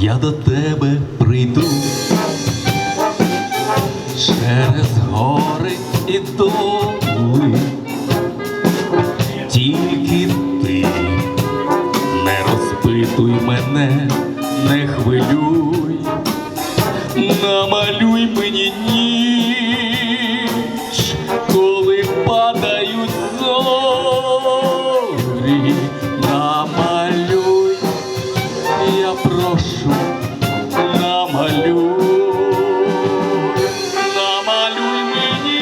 я до тебе прийду. Через гори і доли, тільки ти не розпитуй мене, не хвилюй, намалюй мені ніч, коли падають зорі, намалюй, намалюй мені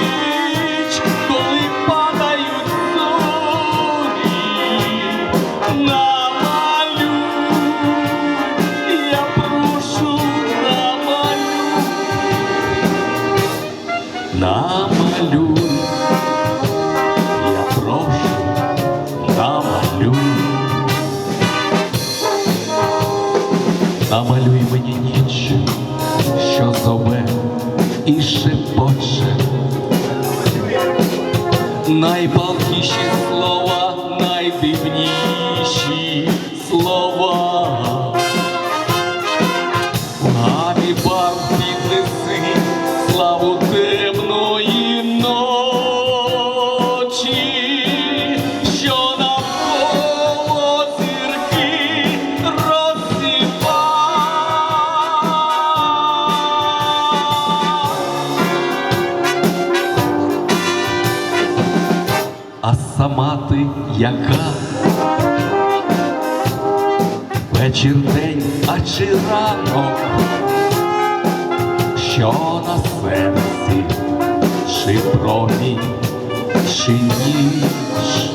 ніч, коли падають зорі, намалюй, я прошу, намалюй, намалюй, Намалюй мені ніч, що зове і шепоче. Найпалкіші слова, найдивніші А сама ти яка? Вечір день, а чи ранок, що на серці, чи промінь, чи ніч,